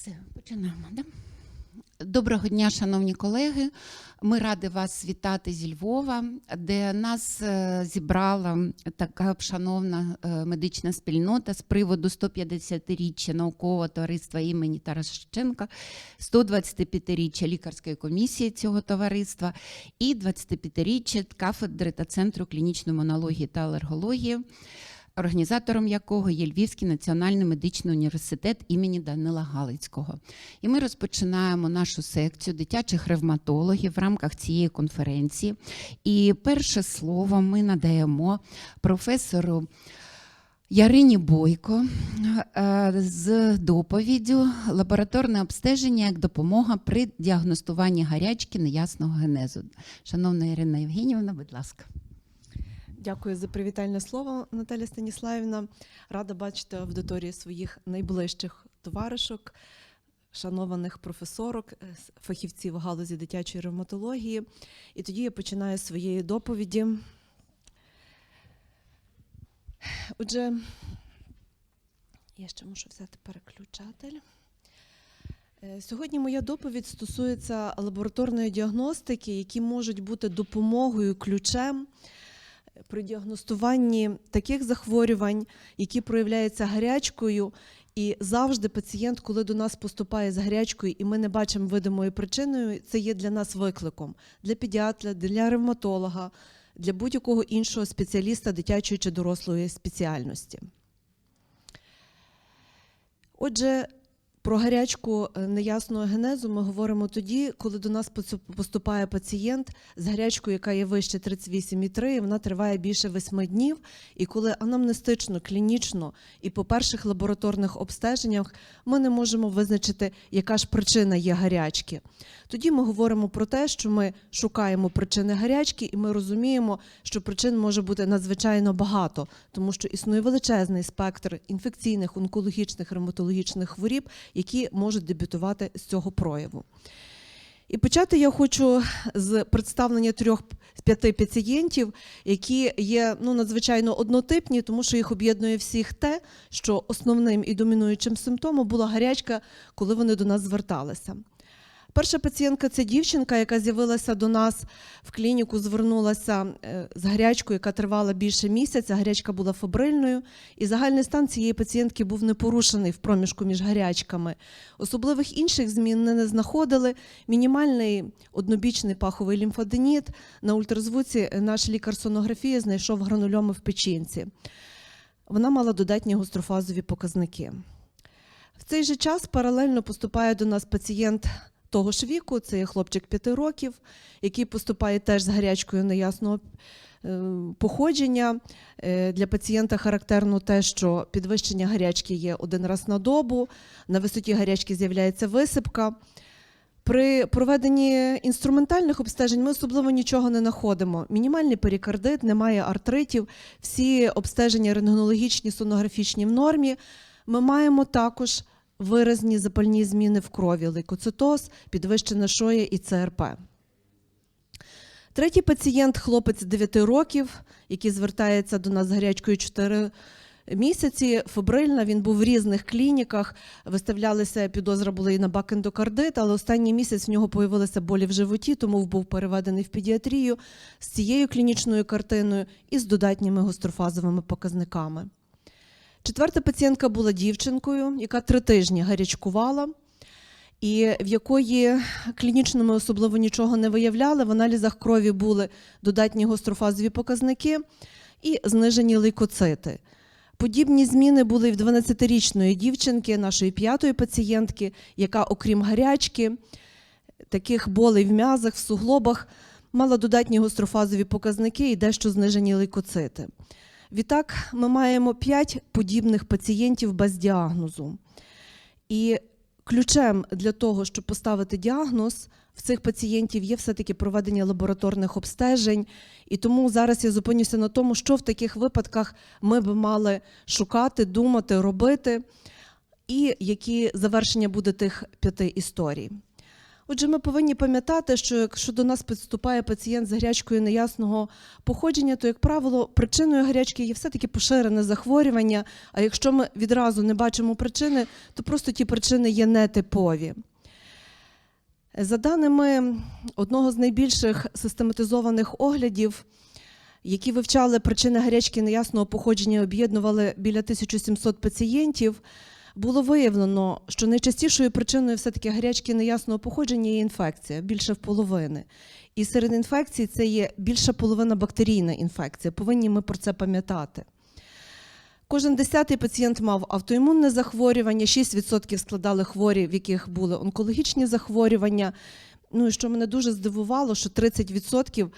Все, починаємо. Да? Доброго дня, шановні колеги. Ми раді вас вітати зі Львова, де нас е, зібрала така шановна е, медична спільнота з приводу 150-річчя наукового товариства імені Тараса Шевченка, 125-річчя лікарської комісії цього товариства і 25-річчя кафедри та центру клінічної монології та алергології організатором якого є Львівський національний медичний університет імені Данила Галицького. І ми розпочинаємо нашу секцію дитячих ревматологів в рамках цієї конференції. І перше слово ми надаємо професору. Ярині Бойко е, з доповіддю лабораторне обстеження як допомога при діагностуванні гарячки неясного генезу. Шановна Ірина Євгенівна, будь ласка. Дякую за привітальне слово, Наталя Станіславівна. Рада бачити аудиторії своїх найближчих товаришок, шанованих професорок, е, фахівців галузі дитячої ревматології. І тоді я починаю своєї доповіді. Отже, я ще мушу взяти переключатель. Е, Сьогодні моя доповідь стосується лабораторної діагностики, які можуть бути допомогою, ключем при діагностуванні таких захворювань, які проявляються гарячкою. І завжди пацієнт, коли до нас поступає з гарячкою, і ми не бачимо видимою причиною, це є для нас викликом для педіатра, для ревматолога, для будь-якого іншого спеціаліста дитячої чи дорослої спеціальності. Отже, про гарячку е, неясного генезу ми говоримо тоді, коли до нас поступає пацієнт з гарячкою, яка є вище 38,3, і вона триває більше 8 днів. І коли анамнестично, клінічно і по перших лабораторних обстеженнях ми не можемо визначити, яка ж причина є гарячки. Тоді ми говоримо про те, що ми шукаємо причини гарячки, і ми розуміємо, що причин може бути надзвичайно багато, тому що існує величезний спектр інфекційних, онкологічних, ревматологічних хворіб, які можуть дебютувати з цього прояву. І почати я хочу з представлення трьох п'яти пацієнтів, які є ну, надзвичайно однотипні, тому що їх об'єднує всіх те, що основним і домінуючим симптомом була гарячка, коли вони до нас зверталися. Перша пацієнтка це дівчинка, яка з'явилася до нас в клініку, звернулася е, з гарячкою, яка тривала більше місяця. Гарячка була фебрильною, і загальний стан цієї пацієнтки був не порушений в проміжку між гарячками. Особливих інших змін не, знаходили. Мінімальний однобічний паховий лімфаденіт. На ультразвуці наш лікар сонографії знайшов гранульоми в печінці. Вона мала додатні гострофазові показники. В цей же час паралельно поступає до нас пацієнт того ж віку, це є хлопчик 5 років, який поступає теж з гарячкою неясного е, походження. Е, Для пацієнта характерно те, що підвищення гарячки є один раз на добу, на висоті гарячки з'являється висипка. При проведенні інструментальних обстежень ми особливо нічого не знаходимо. Мінімальний перикардит, немає артритів, всі обстеження рентгенологічні, сонографічні в нормі. Ми маємо також виразні запальні зміни в крові, лейкоцитоз, підвищене шоє і ЦРП. Третій пацієнт хлопець 9 років, який звертається до нас з гарячкою 4 місяці. Фебрильна, він був в різних клініках. Виставлялися підозра була і на бакендокардит, але останній місяць в нього появилися болі в животі, тому був переведений в педіатрію з цією клінічною картиною і з додатніми гострофазовими показниками. Четверта пацієнтка була дівчинкою, яка три тижні гарячкувала, і в якої клінічно ми особливо нічого не виявляли. В аналізах крові були додатні гострофазові показники і знижені лейкоцити. Подібні зміни були і в 12-річної дівчинки, нашої п'ятої пацієнтки, яка, окрім гарячки, таких болей в м'язах, в суглобах, мала додатні гострофазові показники і дещо знижені лейкоцити. Відтак, ми маємо 5 подібних пацієнтів без діагнозу. І ключем для того, щоб поставити діагноз в цих пацієнтів є все-таки проведення лабораторних обстежень. І тому зараз я зупинюся на тому, що в таких випадках ми б мали шукати, думати, робити, і які завершення буде тих п'яти історій. Отже, ми повинні пам'ятати, що якщо до нас підступає пацієнт з гарячкою неясного походження, то, як правило, причиною гарячки є все-таки поширене захворювання. А якщо ми відразу не бачимо причини, то просто ті причини є нетипові. За даними одного з найбільших систематизованих оглядів, які вивчали причини гарячки неясного походження, об'єднували біля 1700 пацієнтів, було виявлено, що найчастішою причиною все-таки гарячки неясного походження є інфекція, більше в половини. І серед інфекцій це є більша половина бактерійна інфекція. Повинні ми про це пам'ятати. Кожен десятий пацієнт мав автоімунне захворювання, 6% складали хворі, в яких були онкологічні захворювання. Ну і що мене дуже здивувало, що 30%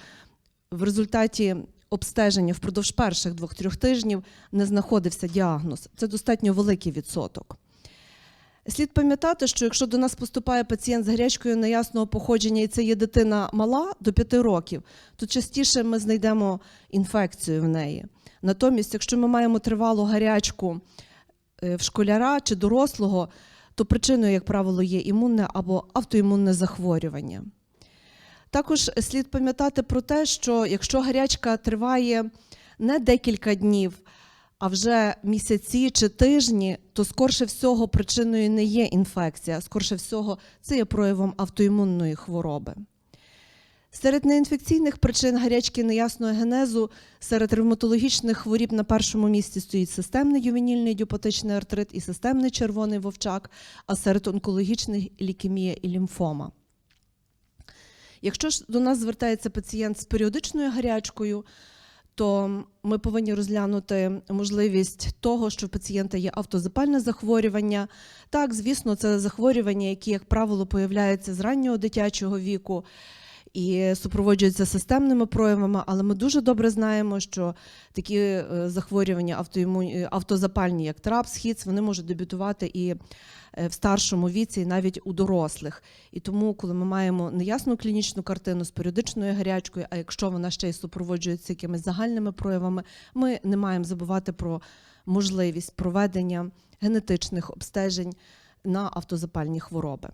в результаті обстеження впродовж перших двох-трьох тижнів не знаходився діагноз. Це достатньо великий відсоток. Слід пам'ятати, що якщо до нас поступає пацієнт з гарячкою неясного походження, і це є дитина мала до 5 років, то частіше ми знайдемо інфекцію в неї. Натомість, якщо ми маємо тривалу гарячку е, в школяра чи дорослого, то причиною, як правило, є імунне або автоімунне захворювання. Також слід пам'ятати про те, що якщо гарячка триває не декілька днів, а вже місяці чи тижні, то скорше всього причиною не є інфекція, скорше всього це є проявом автоімунної хвороби. Серед неінфекційних причин гарячки неясного генезу серед ревматологічних хворіб на першому місці стоїть системний ювенільний ідіопатичний артрит і системний червоний вовчак, а серед онкологічних лікемія і лімфома. Якщо ж до нас звертається пацієнт з періодичною гарячкою, то ми повинні розглянути можливість того, що в пацієнта є автозапальне захворювання. Так, звісно, це захворювання, які, як правило, появляються з раннього дитячого віку і супроводжуються системними проявами, але ми дуже добре знаємо, що такі е, захворювання автоімун... е, автозапальні, як ТРАПС, ХІЦ, вони можуть дебютувати і е, в старшому віці, і навіть у дорослих. І тому, коли ми маємо неясну клінічну картину з періодичною гарячкою, а якщо вона ще й супроводжується якимись загальними проявами, ми не маємо забувати про можливість проведення генетичних обстежень на автозапальні хвороби.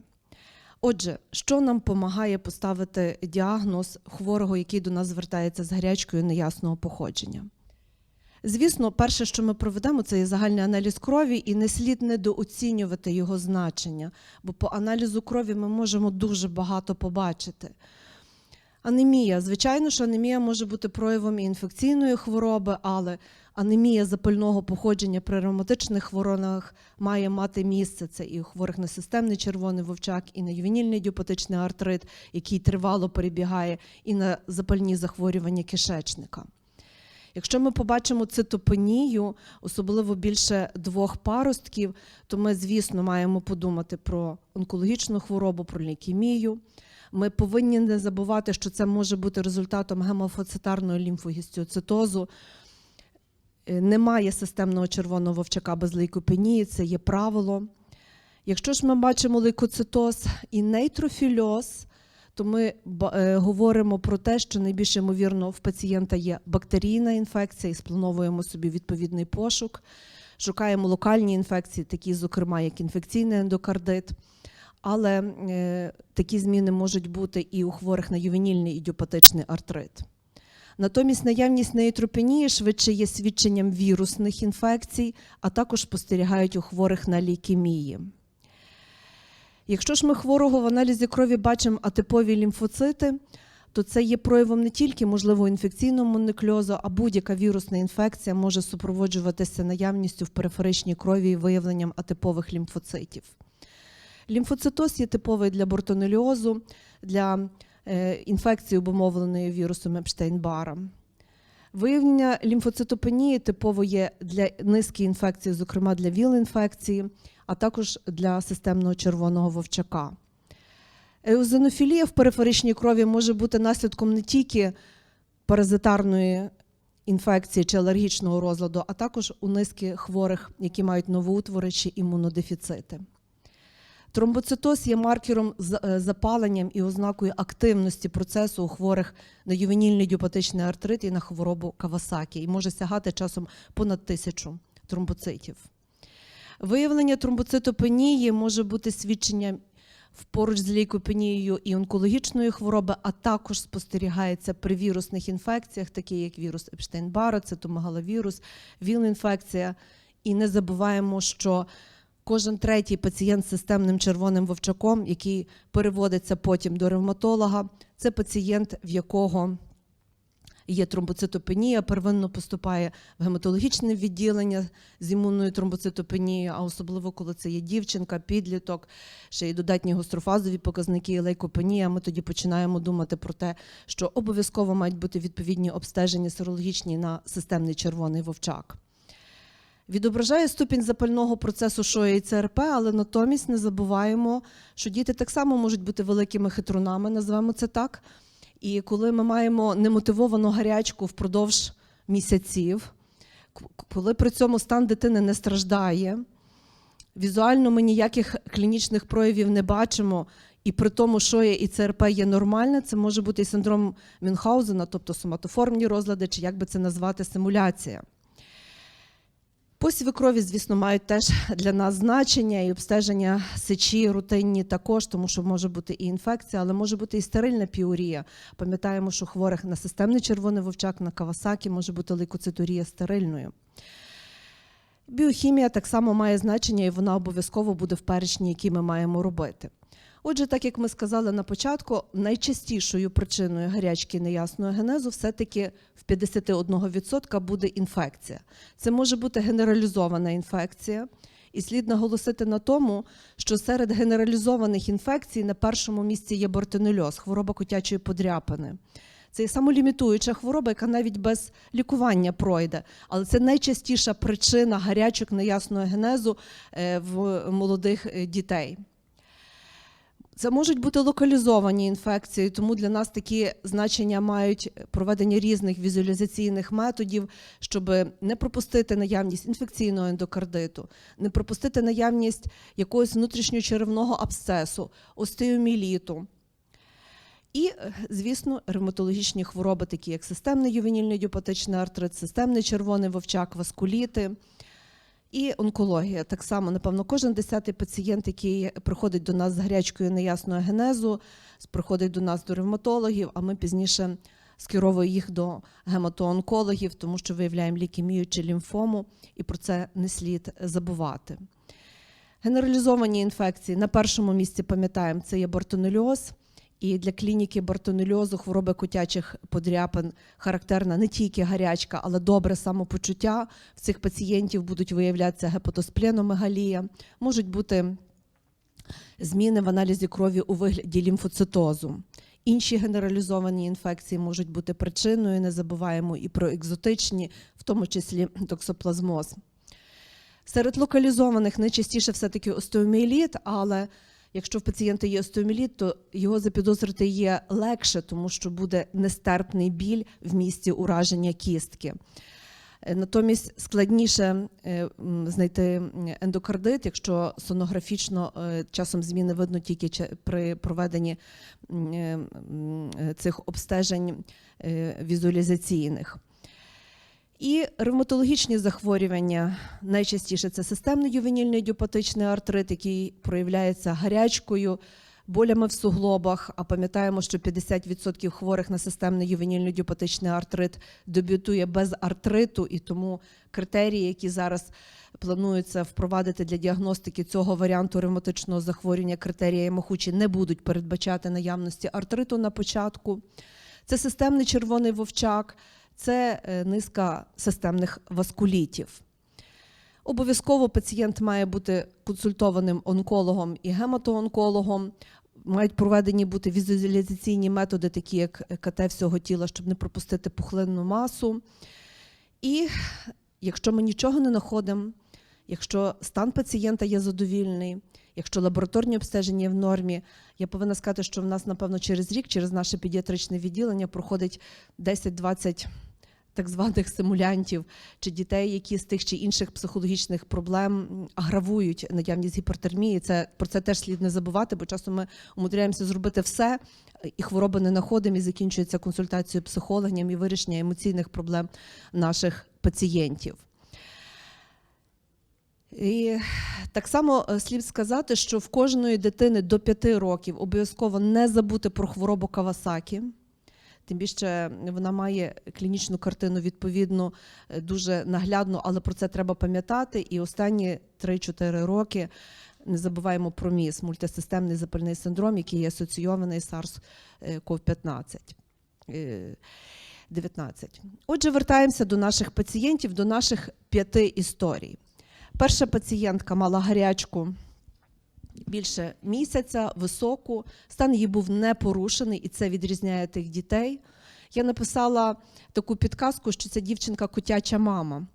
Отже, що нам допомагає поставити діагноз хворого, який до нас звертається з гарячкою неясного походження? Звісно, перше, що ми проведемо, це є загальний аналіз крові, і не слід недооцінювати його значення, бо по аналізу крові ми можемо дуже багато побачити. Анемія. Звичайно, що анемія може бути проявом і інфекційної хвороби, але анемія запального походження при ревматичних хворобах має мати місце. Це і у хворих на системний червоний вовчак, і на ювенільний ідіопатичний артрит, який тривало перебігає, і на запальні захворювання кишечника. Якщо ми побачимо цитопенію, особливо більше двох паростків, то ми, звісно, маємо подумати про онкологічну хворобу, про лейкемію. Ми повинні не забувати, що це може бути результатом гемофоцитарного лімфогістіоцитозу. Е, Немає системного червоного вовчака без лейкопенії, це є правило. Якщо ж ми бачимо лейкоцитоз і нейтрофільоз, то ми е, говоримо про те, що найбільш ймовірно в пацієнта є бактерійна інфекція і сплановуємо собі відповідний пошук. Шукаємо локальні інфекції, такі, зокрема, як інфекційний ендокардит. Але е, такі зміни можуть бути і у хворих на ювенільний ідіопатичний артрит. Натомість наявність нейтропенії швидше є свідченням вірусних інфекцій, а також спостерігають у хворих на лейкемії. Якщо ж ми хворого в аналізі крові бачимо атипові лімфоцити, то це є проявом не тільки можливо інфекційного монокльозу, а будь-яка вірусна інфекція може супроводжуватися наявністю в периферичній крові і виявленням атипових лімфоцитів. Лімфоцитоз є типовий для бортонеліозу, для інфекції, обумовленої вірусом Епштейн-Бара. Виявлення лімфоцитопенії типово є для низки інфекцій, зокрема для ВІЛ-інфекції, а також для системного червоного вовчака. Еозинофілія в периферичній крові може бути наслідком не тільки паразитарної інфекції чи алергічного розладу, а також у низки хворих, які мають новоутвори чи імунодефіцити. Тромбоцитоз є маркером з- е, запаленням і ознакою активності процесу у хворих на ювенільний ідіопатичний артрит і на хворобу Кавасакі і може сягати часом понад тисячу тромбоцитів. Виявлення тромбоцитопенії може бути свідченням поруч з лейкопенією і онкологічної хвороби, а також спостерігається при вірусних інфекціях, такі як вірус Епштейн-Барра, цитомегаловірус, ВІЛ-інфекція. І не забуваємо, що кожен третій пацієнт з системним червоним вовчаком, який переводиться потім до ревматолога, це пацієнт, в якого є тромбоцитопенія, первинно поступає в гематологічне відділення з імунною тромбоцитопенією, а особливо коли це є дівчинка, підліток, ще й додатні гострофазові показники, і лейкопенія. Ми тоді починаємо думати про те, що обов'язково мають бути відповідні обстеження серологічні на системний червоний вовчак. Відображає ступінь запального процесу шоя і ЦРП, але натомість не забуваємо, що діти так само можуть бути великими хитрунами, назвемо це так. І коли ми маємо немотивовану гарячку впродовж місяців, коли при цьому стан дитини не страждає, візуально ми ніяких клінічних проявів не бачимо, і при тому, що є і ЦРП є нормальне, це може бути і синдром Мюнхгаузена, тобто соматоформні розлади, чи як би це назвати, симуляція. Посіви крові, звісно, мають теж для нас значення і обстеження сечі рутинні також, тому що може бути і інфекція, але може бути і стерильна піурія. Пам'ятаємо, що хворих на системний червоний вовчак на Кавасакі може бути лейкоцитурія стерильною. Біохімія так само має значення, і вона обов'язково буде в перечні, які ми маємо робити. Отже, так як ми сказали на початку, найчастішою причиною гарячки неясного генезу все-таки в 51% буде інфекція. Це може бути генералізована інфекція. І слід наголосити на тому, що серед генералізованих інфекцій на першому місці є бортонельоз, хвороба котячої подряпини. Це є самолімітуюча хвороба, яка навіть без лікування пройде. Але це найчастіша причина гарячок неясного генезу е, в молодих е, дітей. Це можуть бути локалізовані інфекції, тому для нас такі значення мають проведення різних візуалізаційних методів, щоб не пропустити наявність інфекційного ендокардиту, не пропустити наявність якогось внутрішньочеревного абсцесу, остеоміліту. І, е, звісно, ревматологічні хвороби, такі як системний ювенільний діопатичний артрит, системний червоний вовчак, васкуліти. І онкологія. Так само, напевно, кожен десятий пацієнт, який приходить до нас з гарячкою неясного генезу, приходить до нас до ревматологів, а ми пізніше скеровуємо їх до гематоонкологів, тому що виявляємо лікемію чи лімфому, і про це не слід забувати. Генералізовані інфекції на першому місці пам'ятаємо, це є бортонельоз. І для клініки бортонельозу, хвороби котячих подряпин характерна не тільки гарячка, але добре самопочуття. В цих пацієнтів будуть виявлятися гепатоспленомегалія, можуть бути зміни в аналізі крові у вигляді лімфоцитозу. Інші генералізовані інфекції можуть бути причиною, не забуваємо і про екзотичні, в тому числі токсоплазмоз. Серед локалізованих найчастіше все-таки остеоміеліт, але Якщо в пацієнта є остеоміліт, то його запідозрити є легше, тому що буде нестерпний біль в місці ураження кістки. Е, Натомість складніше е, знайти ендокардит, якщо сонографічно е, часом зміни видно тільки при проведенні цих обстежень візуалізаційних. І ревматологічні захворювання найчастіше це системний ювенільний ідіопатичний артрит, який проявляється гарячкою, болями в суглобах. А пам'ятаємо, що 50% хворих на системний ювенільний ідіопатичний артрит дебютує без артриту, і тому критерії, які зараз плануються впровадити для діагностики цього варіанту ревматичного захворювання, критерії Махучі не будуть передбачати наявності артриту на початку. Це системний червоний вовчак це е, низка системних васкулітів. Обов'язково пацієнт має бути консультованим онкологом і гематоонкологом. Мають проведені бути візуалізаційні методи, такі як КТ всього тіла, щоб не пропустити пухлинну масу. І якщо ми нічого не знаходимо, якщо стан пацієнта є задовільний, якщо лабораторні обстеження є в нормі, я повинна сказати, що в нас, напевно, через рік, через наше педіатричне відділення проходить 10-20 так званих симулянтів чи дітей, які з тих чи інших психологічних проблем агравують наявність гіпертермії. Це про це теж слід не забувати, бо часто ми умудряємося зробити все, і хвороби не знаходимо, і закінчується консультацією психологів і вирішення емоційних проблем наших пацієнтів. І так само е, слід сказати, що в кожної дитини до 5 років обов'язково не забути про хворобу Кавасакі. Тим більше вона має клінічну картину відповідну е, дуже наглядну, але про це треба пам'ятати. І останні 3-4 роки не забуваємо про МІС, мультисистемний запальний синдром, який є асоційований з SARS-CoV-15. е, 19. Отже, вертаємося до наших пацієнтів, до наших п'яти історій. Перша пацієнтка мала гарячку більше місяця, високу. Стан її був не порушений, і це відрізняє тих дітей. Я написала таку підказку, що це дівчинка котяча мама.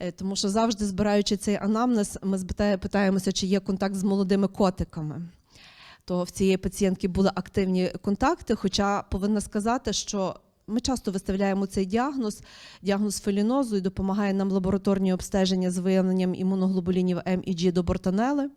Е, Тому що завжди збираючи цей анамнез, ми питаємося, чи є контакт з молодими котиками. То в цієї пацієнтки були активні контакти, хоча повинна сказати, що ми часто виставляємо цей діагноз, діагноз фелінозу, і допомагає нам лабораторні обстеження з виявленням імуноглобулінів М і G до бортанели.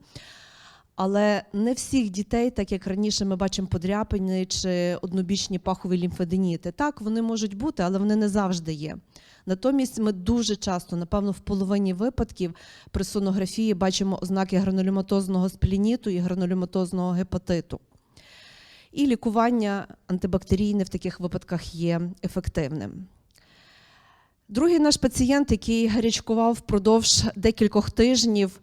Але не всіх дітей, так як раніше ми бачимо подряпини чи однобічні пахові лімфеденіти. Так, вони можуть бути, але вони не завжди є. Натомість ми дуже часто, напевно, в половині випадків при сонографії бачимо ознаки гранулематозного сплініту і гранулематозного гепатиту. І лікування антибактерійне в таких випадках є ефективним. Другий наш пацієнт, який гарячкував впродовж декількох тижнів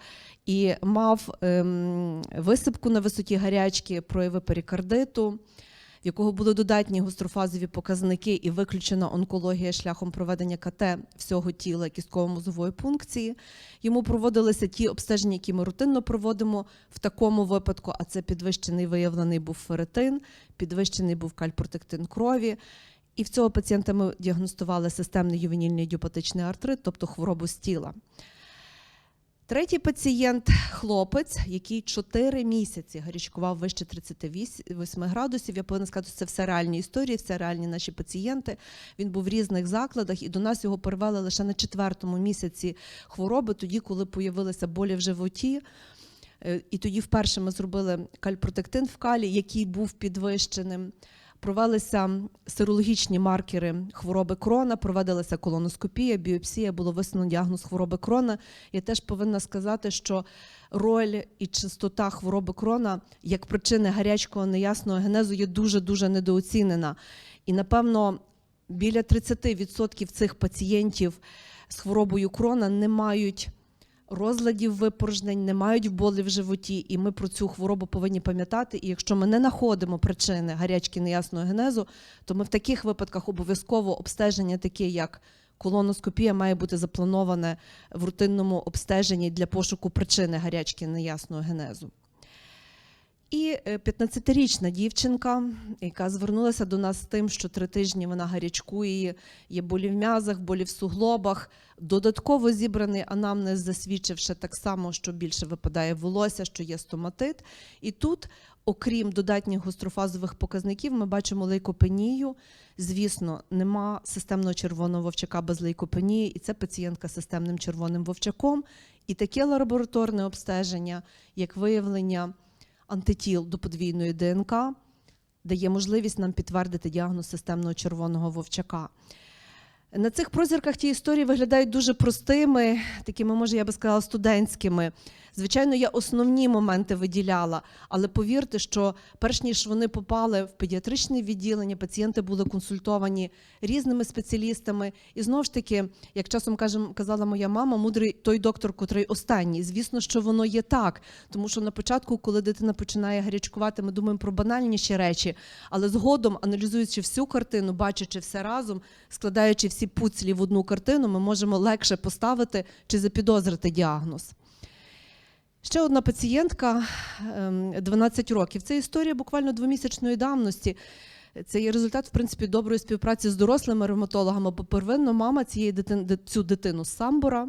і мав ем, висипку на висоті гарячки, прояви перикардиту, в якого були додатні гострофазові показники і виключена онкологія шляхом проведення КТ всього тіла кістково-мозової пункції. Йому проводилися ті обстеження, які ми рутинно проводимо в такому випадку, а це підвищений виявлений був ферритин, підвищений був кальпротектин крові. І в цього пацієнта ми діагностували системний ювенільний ідіопатичний артрит, тобто хворобу з тіла. Третій пацієнт хлопець, який 4 місяці гарячкував вище 38 градусів. Я повинна сказати, це все реальні історії, все реальні наші пацієнти. Він був в різних закладах, і до нас його перевели лише на четвертому місяці хвороби, тоді, коли появилися болі в животі. Е, І тоді вперше ми зробили кальпротектин в калі, який був підвищеним. Провелися серологічні маркери хвороби крона, проведилася колоноскопія, біопсія, було висунено діагноз хвороби крона. Я теж повинна сказати, що роль і частота хвороби крона як причини гарячкого неясного генезу є дуже дуже недооцінена. І напевно біля 30% цих пацієнтів з хворобою крона не мають розладів випорожнень, не мають болі в животі, і ми про цю хворобу повинні пам'ятати. І якщо ми не знаходимо причини гарячки неясного генезу, то ми в таких випадках обов'язково обстеження, таке як колоноскопія, має бути заплановане в рутинному обстеженні для пошуку причини гарячки неясного генезу. І е, 15-річна дівчинка, яка звернулася до нас з тим, що три тижні вона гарячкує, є болі в м'язах, болі в суглобах. Додатково зібраний анамнез засвідчивши так само, що більше випадає волосся, що є стоматит. І тут, окрім додатніх гострофазових показників, ми бачимо лейкопенію. Звісно, нема системного червоного вовчака без лейкопенії, і це пацієнтка з системним червоним вовчаком. І таке лабораторне обстеження, як виявлення антитіл до подвійної ДНК, дає можливість нам підтвердити діагноз системного червоного вовчака. На цих прозірках ті історії виглядають дуже простими, такими, може, я би сказала, студентськими. Звичайно, я основні моменти виділяла, але повірте, що перш ніж вони попали в педіатричне відділення, пацієнти були консультовані різними спеціалістами. І знову ж таки, як часом казала моя мама, мудрий той доктор, котрий останній. Звісно, що воно є так, тому що на початку, коли дитина починає гарячкувати, ми думаємо про банальніші речі, але згодом, аналізуючи всю картину, бачачи все разом, складаючи всі пуцлі в одну картину, ми можемо легше поставити чи запідозрити діагноз. Ще одна пацієнтка ем, 12 років. Це історія буквально двомісячної давності. Це є результат, в принципі, доброї співпраці з дорослими ревматологами, бо первинно мама цієї дитини, цю дитину з самбора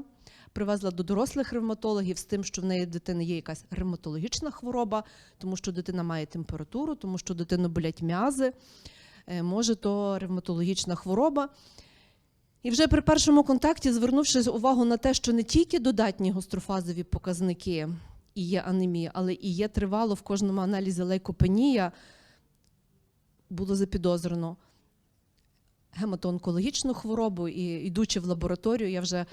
привезла до дорослих ревматологів з тим, що в неї дитини є якась ревматологічна хвороба, тому що дитина має температуру, тому що дитину болять м'язи, е, може то ревматологічна хвороба. І вже при першому контакті, звернувши увагу на те, що не тільки додатні гострофазові показники і є анемія, але і є тривало в кожному аналізі лейкопенія, було запідозрено гематоонкологічну хворобу, і йдучи в лабораторію, я вже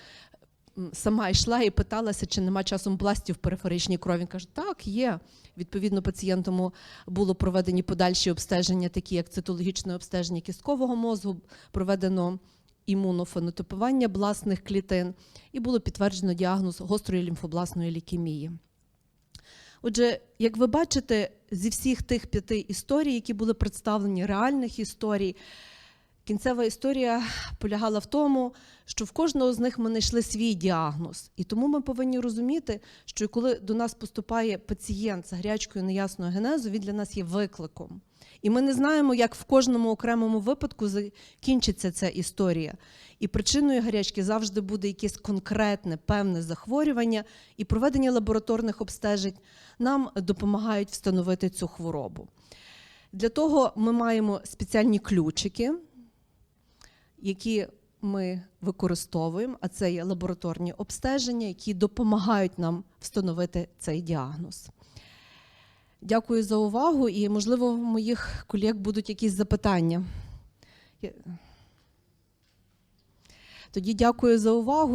сама йшла і питалася, чи нема часом бластів в периферичній крові. Він каже, так, є. Відповідно, пацієнтому було проведені подальші обстеження, такі як цитологічне обстеження кісткового мозку, проведено імунофенотипування бласних клітин, і було підтверджено діагноз гострої лімфобласної лікемії. Отже, як ви бачите, зі всіх тих п'яти історій, які були представлені, реальних історій, кінцева історія полягала в тому, що в кожного з них ми знайшли свій діагноз. І тому ми повинні розуміти, що коли до нас поступає пацієнт з гарячкою неясного генезу, він для нас є викликом. І ми не знаємо, як в кожному окремому випадку закінчиться ця історія. І причиною гарячки завжди буде якесь конкретне певне захворювання, і проведення лабораторних обстежень нам допомагають встановити цю хворобу. Для того ми маємо спеціальні ключики, які ми використовуємо, а це є лабораторні обстеження, які допомагають нам встановити цей діагноз. Дякую за увагу, і, можливо, в моїх колег будуть якісь запитання. Тоді дякую за увагу.